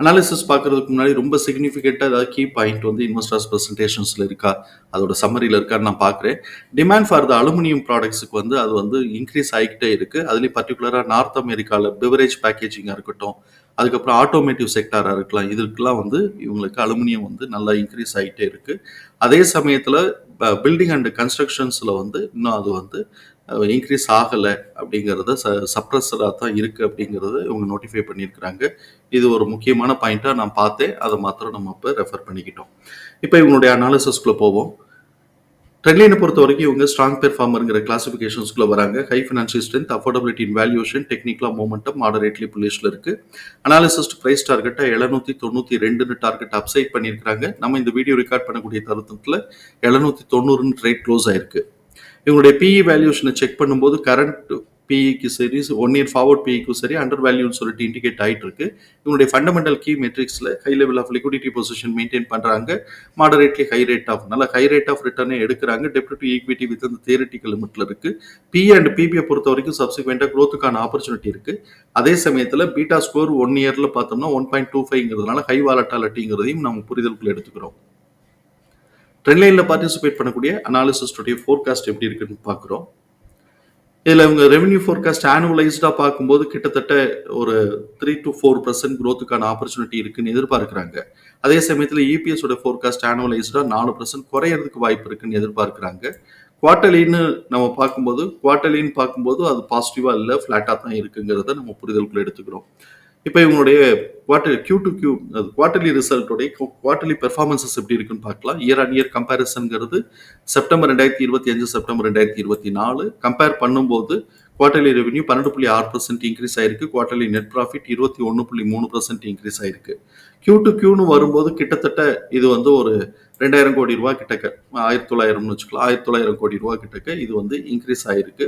Analysis பார்க்கறதுக்கு முன்னாடி ரொம்ப சிக்னிஃபிகண்ட்டாக ஏதாவது கீ பாயிண்ட் வந்து இன்வெஸ்டர்ஸ் ப்ரெசன்டேஷன்ஸில் இருக்கா? அதோட சம்மரியில் இருக்கான்னு நான் பார்க்குறேன். டிமாண்ட் ஃபார் த அலுமினியம் ப்ராடக்ட்ஸுக்கு வந்து அது வந்து இன்க்ரீஸ் ஆகிக்கிட்டே இருக்குது அதுலேயும் பர்டிகுலராக நார்த் அமெரிக்காவில் பிவரேஜ் பேக்கேஜிங்காக இருக்கட்டும் அதுக்கப்புறம் ஆட்டோமேட்டிவ் செக்டாராக இருக்கலாம் இதுக்கெல்லாம் வந்து இவங்களுக்கு அலுமினியம் வந்து நல்லா இன்க்ரீஸ் ஆகிட்டே இருக்குது அதே சமயத்தில் பில்டிங் அண்ட் கன்ஸ்ட்ரக்ஷன்ஸில் வந்து இன்னும் அது வந்து இன்க்ரீஸ் ஆகலை அப்படிங்கிறத ச சப்ரஸராக தான் இருக்குது அப்படிங்கிறத இவங்க நோட்டிஃபை பண்ணியிருக்கிறாங்க. இது ஒரு முக்கியமான பாயிண்ட்டாக நான் பார்த்தேன். அதை மாத்திரம் நம்ம இப்போ ரெஃபர் பண்ணிக்கிட்டோம். இப்போ இவங்களுடைய அனாலிசஸ்க்குள்ளே போவோம். ட்ரெண்ட்லைனை பொறுத்த வரைக்கும் இவங்க ஸ்ட்ராங் பெர்ஃபார்மருங்கிற கிளாசிஃபிகேஷன்ஸ்குள்ள வராங்க. High financial strength affordability in valuation டெக்னிக்கலாக மூமெண்டம் மாடரேட்லி புல்லிஷ்ல இருக்குது அனாலிசிஸ்ட் ப்ரைஸ் டார்கெட்டாக எழுநூத்தி தொண்ணூற்றி ரெண்டுன்னு டார்கெட் அப்சைட் பண்ணியிருக்காங்க நம்ம இந்த வீடியோ ரெக்கார்ட் பண்ணக்கூடிய தருணத்தில் எழுநூத்தி தொண்ணூறுன்னு ரேட் க்ளோஸ் ஆயிருக்கு. இவங்களுடைய பிஇ வேல்யூஷனை செக் பண்ணும்போது கரண்ட் பிஇக்கு சரி ஒன் இயர் ஃபார்வர்ட் பிஇக்கும் சரி அண்டர் வேல்யூன்னு சொல்லிட்டு இண்டிகேட் ஆகிட்டு இருக்கு இவங்களுடைய fundamental key மெட்ரிக்ஸில் high level of liquidity position maintain பண்ணுறாங்க மாடரேட்லி ஹை ரேட் ஆஃப் நல்ல ஹை ரேட் ஆஃப் ரிட்டர்னே எடுக்கிறாங்க. டெப்ட் டு ஈக்விட்டி வித் அந்த தியரட்டிக்கல் லிமிட்ல இருக்கு. பி அண்ட் பிபியை பொறுத்த வரைக்கும் சப்சிக்வெண்ட்டாக க்ரோத்துக்கான ஆப்பர்ச்சுனிட்டி இருக்கு. அதே சமயத்தில் பீட்டா ஸ்கோர் ஒன் இயரில் பார்த்தோம்னா ஒன் பாயிண்ட் டூ ஃபைவ்ங்கிறதுனால ஹை வாலட்டாலிட்டிங்கிறதையும் நம்ம புரிதலுக்குள்ள எடுத்துக்கிறோம். ட்ரெண்ட்லைனில் பார்ட்டிசிபேட் பண்ணக்கூடிய அனாலிசிஸ்டுடைய ஃபோர்காஸ்ட் எப்படி இருக்குன்னு பார்க்குறோம். இதில் இவங்க ரெவன்யூ ஃபோர்காஸ்ட் ஆனுவலைஸ்டாக பார்க்கும்போது கிட்டத்தட்ட ஒரு த்ரீ டு ஃபோர் பர்சன்ட் க்ரோத்துக்கான ஆப்பர்ச்சுனிட்டி இருக்குன்னு எதிர்பார்க்குறாங்க. அதே சமயத்தில் இபிஎஸோட ஃபோர்காஸ்ட் ஆனுவலைஸ்டாக நாலு பர்சன்ட் குறையிறதுக்கு வாய்ப்பு இருக்குன்னு எதிர்பார்க்குறாங்க. குவார்டர்லின்னு நம்ம பார்க்கும்போது குவார்டர்லின்னு பார்க்கும்போது அது பாசிட்டிவாக இல்லை ஃப்ளாட்டாக தான் இருக்குங்கிறத நம்ம புரிதலுக்குள்ள எடுத்துக்கிறோம். இப்போ இவங்களுடைய குவார்டர் கியூ டு கியூ அது குவார்டர்லி ரிசல்ட்டுடைய குவார்டர்லி பெர்ஃபார்மன்சஸ் எப்படி இருக்குன்னு பார்க்கலாம். இயர் ஆன் இயர் கம்பேரிசன்கிறது செப்டம்பர் ரெண்டாயிரத்தி இருபத்தி அஞ்சு செப்டம்பர் ரெண்டாயிரத்தி இருபத்தி நாலு. கம்பேர் பண்ணும்போது குவார்டர்லி ரெவன்யூ பன்னெண்டு புள்ளி ஆறு பர்சன்ட் இன்க்ரீஸ் ஆயிருக்கு. குவார்டர்லி நெட் ப்ராஃபிட் இருபத்தி ஒன்று புள்ளி மூணு பர்சன்ட் இன்க்ரீஸ் ஆயிருக்கு. கியூ டு கியூன்னு வரும்போது கிட்டத்தட்ட இது வந்து ஒரு ரெண்டாயிரம் கோடி ரூபா கிட்டக்க ஆயிரத்தி தொள்ளாயிரம்னு வச்சுக்கலாம் ஆயிரத்தி தொள்ளாயிரம் கோடி ரூபா கிட்டக்க இது வந்து இன்க்ரீஸ் ஆயிருக்கு.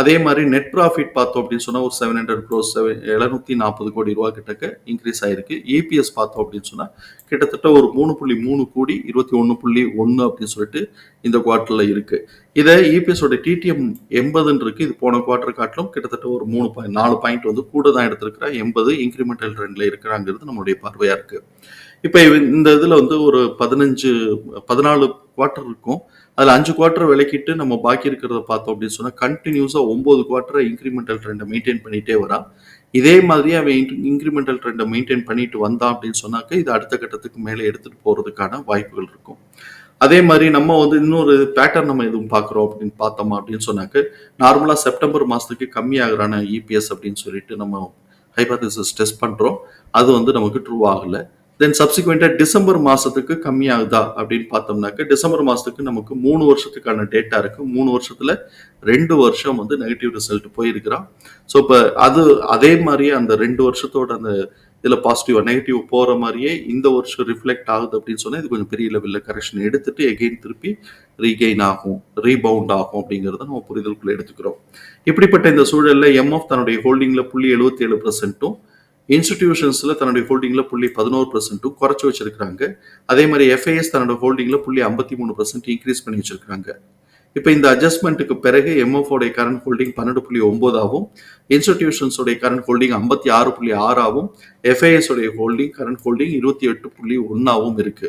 அதே மாதிரி நெட் ப்ராஃபிட் பார்த்தோம் அப்படின்னு சொன்னால் ஒரு செவன் ஹண்ட்ரட் க்ரோஸ் செவன் எழுநூத்தி நாற்பது கோடி ரூபா கிட்டக்க இன்க்ரீஸ் ஆயிருக்கு. இபிஎஸ் பார்த்தோம் அப்படின்னு சொன்னால் கிட்டத்தட்ட ஒரு மூணு புள்ளி மூணு கோடி இருபத்தி ஒன்று புள்ளி ஒன்று அப்படின்னு சொல்லிட்டு இந்த குவார்ட்டரில் இருக்கு. இதை இபிஎஸோட டிடிஎம் எண்பதுன்னு இருக்கு. இது போன குவார்டர் காட்டிலும் கிட்டத்தட்ட ஒரு மூணு பாயிண்ட் நாலு பாயிண்ட் வந்து கூட தான் எடுத்திருக்கிறா எண்பது இன்க்ரிமெண்டல் ட்ரெண்டில் இருக்கிறாங்கிறது நம்மளுடைய பார்வையாக இருக்குது இப்போ இந்த இதில் வந்து ஒரு பதினஞ்சு பதினாலு குவார்ட்டர் இருக்கும். அதில் அஞ்சு குவார்ட்டர் விலக்கிட்டு நம்ம பாக்கி இருக்கிறத பார்த்தோம் அப்படின்னு சொன்னால் கண்டினியூஸாக ஒம்பது குவார்ட்டரை இன்க்ரிமெண்டல் ட்ரெண்டை மெயின்டைன் பண்ணிகிட்டே வரான். இதே மாதிரி அவன் இன்க்ரிமெண்டல் ட்ரெண்டை மெயின்டைன் பண்ணிட்டு வந்தான் அப்படின்னு சொன்னாக்க இது அடுத்த கட்டத்துக்கு மேலே எடுத்துகிட்டு போகிறதுக்கான வாய்ப்புகள் இருக்கும். அதே மாதிரி நம்ம வந்து இன்னொரு பேட்டர்ன் நம்ம எதுவும் பார்க்குறோம் அப்படின்னு பார்த்தோமா அப்படின்னு சொன்னாக்க நார்மலாக செப்டம்பர் மாதத்துக்கு கம்மியாகிறான இபிஎஸ் அப்படின்னு சொல்லிட்டு நம்ம ஹைபாத்திசிஸ் டெஸ்ட் பண்ணுறோம் அது வந்து நமக்கு ட்ரூ ஆகலை. தென் சப்சிக்வெண்ட்டாக டிசம்பர் மாதத்துக்கு கம்மியாகுதா அப்படின்னு பார்த்தோம்னாக்க டிசம்பர் மாதத்துக்கு நமக்கு மூணு வருஷத்துக்கான டேட்டா இருக்குது மூணு வருஷத்தில் ரெண்டு வருஷம் வந்து நெகட்டிவ் ரிசல்ட் போயிருக்கிறான் ஸோ இப்போ அது அதே மாதிரியே அந்த ரெண்டு வருஷத்தோட அந்த இதில் பாசிட்டிவ் நெகட்டிவ் போகிற மாதிரியே இந்த வருஷம் ரிஃப்ளெக்ட் ஆகுது அப்படின்னு சொன்னால் இது கொஞ்சம் பெரிய லெவலில் கரெக்ஷன் எடுத்துட்டு எகெயின் திருப்பி ரீகெயின் ஆகும் ரீபவுண்ட் ஆகும் அப்படிங்கிறத நம்ம புரிதலுக்குள்ளே எடுத்துக்கிறோம். இப்படிப்பட்ட இந்த சூழலில் எம்எஃப் தன்னுடைய ஹோல்டிங்கில் புள்ளி எழுபத்தி ஏழு பர்சன்ட்டும் இன்ஸ்டிடியூஷன்ஸில் தன்னுடைய ஹோல்டிங்கில் புள்ளி பதினோரு பர்சன்ட்டும் குறைச்சி வச்சிருக்கிறாங்க. அதே மாதிரி எஃப்ஐஎஸ் தன்னோட ஹோல்டிங்கில் புள்ளி ஐம்பத்தி மூணு பர்சன்ட் இன்க்ரீஸ் பண்ணி வச்சிருக்காங்க இப்போ இந்த அட்ஜஸ்ட்மெண்ட்டுக்கு பிறகு எம்எஃப்ஓடைய கரண்ட் ஹோல்டிங் பன்னெண்டு புள்ளி ஒம்போதாகவும் இன்ஸ்டிடியூஷன்ஸோடைய கரண்ட் ஹோல்டிங் ஐம்பத்தி ஆறு புள்ளி ஆறாகவும் எஃப்ஐஎஸ் உடைய ஹோல்டிங் கரண்ட் ஹோல்டிங் இருபத்தி எட்டு புள்ளி ஒன்றாகவும் இருக்கு.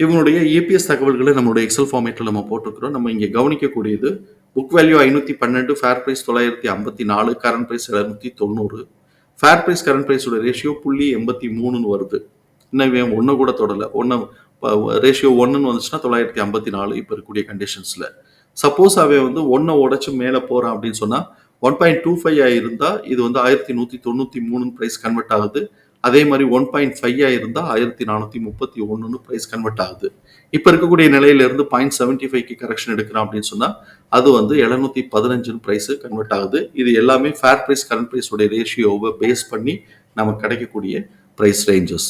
இவங்களுடைய இபிஎஸ் தகவல்களை நம்மளுடைய எக்ஸல் ஃபார்மேட்டில் நம்ம போட்டிருக்கிறோம். நம்ம இங்கே கவனிக்கக்கூடியது புக் வேல்யூ ஐநூற்றி பன்னெண்டு ஃபேர் ப்ரைஸ் தொள்ளாயிரத்தி ஐம்பத்தி நாலு கரண்ட் ப்ரைஸ் எழுநூற்றி தொண்ணூறு. ஃபேர் ப்ரைஸ் கரண்ட் ப்ரைஸோட ரேஷியோ புள்ளி எண்பத்தி மூணுன்னு வருது. இன்னும் இவன் ஒன்று கூட தொடலை. ஒன்று ரேஷியோ ஒன்றுன்னு வந்துச்சுன்னா தொள்ளாயிரத்தி ஐம்பத்தி நாலு இப்போ இருக்கக்கூடிய கண்டிஷன்ஸில் சப்போஸ் அவன் வந்து ஒன்றை உடச்சி மேலே போகிறான் அப்படின்னு சொன்னால் ஒன் பாயிண்ட் டூ ஃபைவ் இருந்தால் இது வந்து ஆயிரத்தி நூற்றி தொண்ணூற்றி மூணு ப்ரைஸ் கன்வெர்ட் ஆகுது. அதே மாதிரி ஒன் பாயிண்ட் ஃபைவ் இருந்தால் ஆயிரத்தி நானூற்றி முப்பத்தி ஒன்றுன்னு ப்ரைஸ் கன்வெர்ட் ஆகுது. இப்போ இருக்கக்கூடிய நிலையிலிருந்து பாயிண்ட் செவன்ட்டி ஃபைவ்க்கு கரெக்ஷன் எடுக்கிறோம் அப்படின்னு சொன்னால் அது வந்து எழுநூத்தி பதினஞ்சுன்னு ப்ரைஸு கன்வெர்ட் ஆகுது. இது எல்லாமே ஃபேர் ப்ரைஸ் கரண்ட் ப்ரைஸோடைய ரேஷியோவை பேஸ் பண்ணி நமக்கு கிடைக்கக்கூடிய ப்ரைஸ் ரேஞ்சஸ்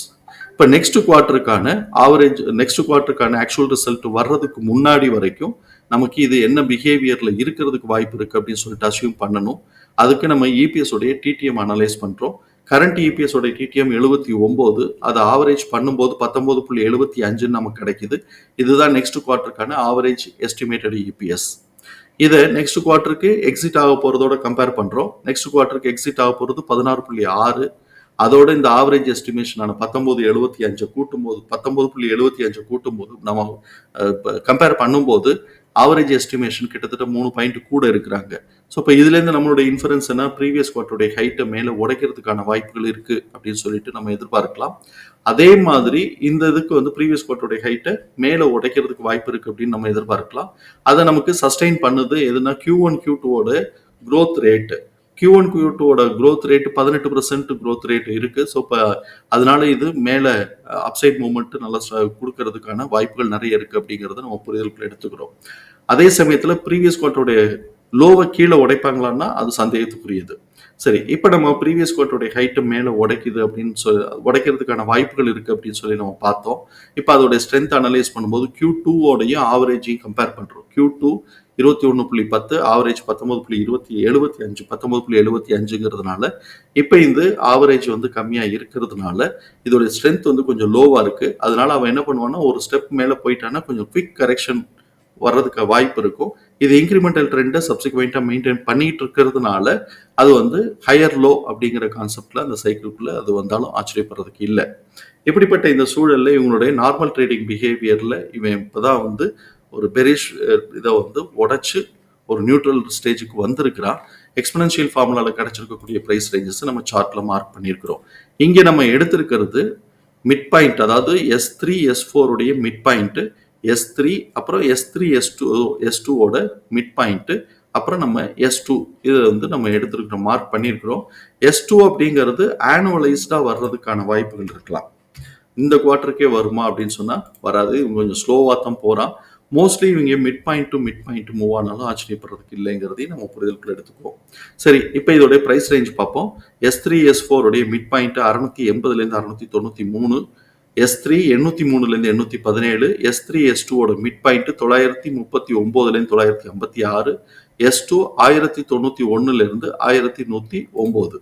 இப்போ நெக்ஸ்ட் குவார்ட்டருக்கான ஆவரேஜ் நெக்ஸ்ட் குவார்ட்டருக்கான ஆக்சுவல் ரிசல்ட் வர்றதுக்கு முன்னாடி வரைக்கும் நமக்கு இது என்ன பிஹேவியரில் இருக்கிறதுக்கு வாய்ப்பு இருக்குது அப்படின்னு சொல்லிட்டு அசியூம் பண்ணணும். அதுக்கு நம்ம இபிஎஸ் உடைய டிடிஎம் அனலைஸ் பண்ணுறோம் கரண்ட் இபிஎஸ் உடைய டிடிஎம் எழுபத்தி ஒன்பது அதை ஆவரேஜ் பண்ணும்போது பத்தொன்பது புள்ளி எழுபத்தி அஞ்சுன்னு நமக்கு கிடைக்குது. இதுதான் நெக்ஸ்ட் குவார்ட்டருக்கான ஆவரேஜ் எஸ்டிமேட்டட் இபிஎஸ் இதை நெக்ஸ்ட் குவார்ட்டருக்கு எக்ஸிட் ஆக போகிறதோட கம்பேர் பண்ணுறோம் நெக்ஸ்ட் குவார்ட்டருக்கு எக்ஸிட் ஆக போகிறது பதினாறு புள்ளி ஆறு. அதோட இந்த ஆவரேஜ் எஸ்டிமேஷனான பத்தொம்போது எழுபத்தி அஞ்சை கூட்டும் போது பத்தொம்போது புள்ளி எழுபத்தி அஞ்சை கூட்டும் போது நம்ம கம்பேர் பண்ணும்போது ஆவரேஜ் எஸ்டிமேஷன் கிட்டத்தட்ட மூணு பாயிண்ட் கூட இருக்கிறாங்க. ஸோ இப்போ இதுலேருந்து நம்மளுடைய இன்ஃபரன்ஸ் என்ன? ப்ரீவியஸ் குவார்ட்டருடைய ஹைட்டை மேலே உடைக்கிறதுக்கான வாய்ப்புகள் இருக்குது அப்படின்னு சொல்லிட்டு நம்ம எதிர்பார்க்கலாம். அதே மாதிரி இந்த இதுக்கு வந்து ப்ரீவியஸ் குவார்ட்டருடைய ஹைட்டை மேலே உடைக்கிறதுக்கு வாய்ப்பு இருக்குது அப்படின்னு நம்ம எதிர்பார்க்கலாம். அதை நமக்கு சஸ்டைன் பண்ணுது எதுனா கியூ ஒன் கியூ டூவோட growth rate Q one Q டூவோட க்ரோத் ரேட் பதினெட்டு பர்சன்ட் க்ரோத் ரேட் இருக்கு. ஸோ இப்போ அதனால இது மேலே அப்சைட் மூமெண்ட் நல்லா கொடுக்கறதுக்கான வாய்ப்புகள் நிறைய இருக்கு அப்படிங்கிறத நம்ம புரிதலுக்குள்ள எடுத்துக்கிறோம். அதே சமயத்தில் ப்ரீவியஸ் குவார்ட்டருடைய லோவை கீழே உடைப்பாங்களான்னா அது சந்தேகத்துக்குரியது. சரி இப்போ நம்ம ப்ரீவியஸ் கோட்டோடைய ஹைட்டு மேலே உடைக்குது அப்படின்னு சொல்லி உடைக்கிறதுக்கான வாய்ப்புகள் இருக்குது அப்படின்னு சொல்லி நம்ம பார்த்தோம். இப்போ அதோடைய ஸ்ட்ரென்த் அனலைஸ் பண்ணும்போது கியூ டூவோடையும் ஆவரேஜையும் கம்பேர் பண்ணுறோம் கியூ டூ இருபத்தி ஒன்று புள்ளி பத்து ஆவரேஜ் பத்தொம்பது புள்ளி இருபத்தி எழுபத்தி அஞ்சு பத்தொம்பது புள்ளி எழுபத்தி அஞ்சுங்கிறதுனால இப்போ இந்த ஆவரேஜ் வந்து கம்மியாக இருக்கிறதுனால இதோட ஸ்ட்ரென்த் வந்து கொஞ்சம் லோவாக இருக்குது அதனால அவன் என்ன பண்ணுவான்னா ஒரு ஸ்டெப் மேலே போயிட்டான்னா கொஞ்சம் குவிக் கரெக்ஷன் வர்றதுக்கு வாய்ப்பு இருக்கும். இது இன்க்ரிமெண்டல் ட்ரெண்டை சப்சிக்வெண்ட்டாக மெயின்டைன் பண்ணிட்டு இருக்கிறதுனால அது வந்து ஹையர் லோ அப்படிங்கிற கான்செப்டில் அந்த சைக்கிள்குள்ளே அது வந்தாலும் ஆச்சரியப்படுறதுக்கு இல்லை. இப்படிப்பட்ட இந்த சூழலில் இவங்களுடைய நார்மல் ட்ரேடிங் பிஹேவியரில் இவன் இப்போ தான் வந்து ஒரு பெரிஷ் இதை வந்து உடச்சி ஒரு நியூட்ரல் ஸ்டேஜுக்கு வந்திருக்கிறான். எக்ஸ்பனன்ஷியல் ஃபார்முலாவில் கிடச்சிருக்கக்கூடிய ப்ரைஸ் ரேஞ்சஸ் நம்ம சார்ட்டில் மார்க் பண்ணியிருக்கிறோம். இங்கே நம்ம எடுத்திருக்கிறது மிட் பாயிண்ட் அதாவது எஸ் த்ரீ எஸ் ஃபோருடைய மிட் பாயிண்ட்டு எஸ் த்ரீ அப்புறம் S three S two S டூவோட மிட் பாயிண்ட்டு அப்புறம் நம்ம எஸ் டூ இதை வந்து நம்ம எடுத்துருக்கிறோம் மார்க் பண்ணியிருக்கிறோம். எஸ் டூ அப்படிங்கிறது ஆனுவலைஸ்டாக வர்றதுக்கான வாய்ப்புகள் இருக்கலாம். இந்த குவார்ட்டருக்கே வருமா அப்படின்னு சொன்னால் வராது. இவங்க கொஞ்சம் ஸ்லோவாக தான் போகிறான் மோஸ்ட்லி இவங்க mid point to mid point move ஆனாலும் ஆச்சரியப்படுறதுக்கு இல்லைங்கிறதையும் நம்ம புரிதலுக்குள்ள எடுத்துக்குவோம். சரி இப்போ இதோடைய ப்ரைஸ் ரேஞ்ச் பார்ப்போம். எஸ் த்ரீ எஸ் ஃபோருடைய மிட் பாயிண்ட் அறுநூத்தி எண்பதுலேருந்து அறுநூத்தி தொண்ணூற்றி மூணு எஸ் த்ரீ எண்ணூற்றி மூணுலேருந்து எண்ணூற்றி பதினேழு எஸ் த்ரீ எஸ் டூவோட மிட் பாயிண்ட் தொள்ளாயிரத்தி முப்பத்தி ஒம்போதுலேருந்து தொள்ளாயிரத்தி ஐம்பத்தி ஆறு எஸ் டூ ஆயிரத்தி தொண்ணூற்றி ஒன்றுலேருந்து ஆயிரத்தி நூற்றி ஒம்பது.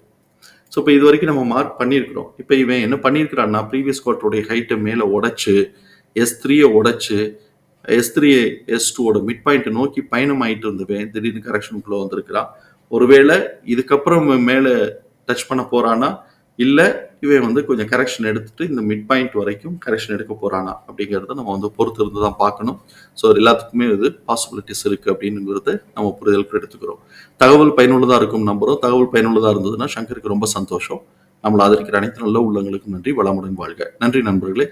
ஸோ இப்போ இது வரைக்கும் நம்ம மார்க் பண்ணியிருக்கிறோம். இப்போ இவன் என்ன பண்ணியிருக்கிறான்னா ப்ரீவியஸ் குவார்ட்டருடைய ஹைட்டை மேலே உடச்சு எஸ் த்ரீயை உடச்சு எஸ் த்ரீ எஸ் டூவோட மிட் பாயிண்ட்டை நோக்கி பயணம் ஆயிட்டு இருந்தவன் திடீர்னு கரெக்ஷனுக்குள்ளே வந்திருக்கிறான். ஒருவேளை இதுக்கப்புறம் மேலே டச் பண்ண போகிறான்னா இல்லை இவன் வந்து கொஞ்சம் கரெக்ஷன் எடுத்துட்டு இந்த மிட் பாயிண்ட் வரைக்கும் கரெக்ஷன் எடுக்க போறானா அப்படிங்கிறத நம்ம வந்து பொறுத்து இருந்து தான் பார்க்கணும் ஸோ எல்லாத்துக்குமே இது பாசிபிலிட்டிஸ் இருக்கு அப்படிங்கிறத நம்ம புரிதலுக்கு எடுத்துக்கிறோம். தகவல் பயனுள்ளதாக இருக்கும் நம்புறோம். தகவல் பயனுள்ளதாக இருந்ததுன்னா சங்கருக்கு ரொம்ப சந்தோஷம். நம்மளை ஆதரிக்கிற அனைத்து நல்ல உள்ளங்களுக்கும் நன்றி. வளமுடன் வாழ்க. நன்றி நண்பர்களே.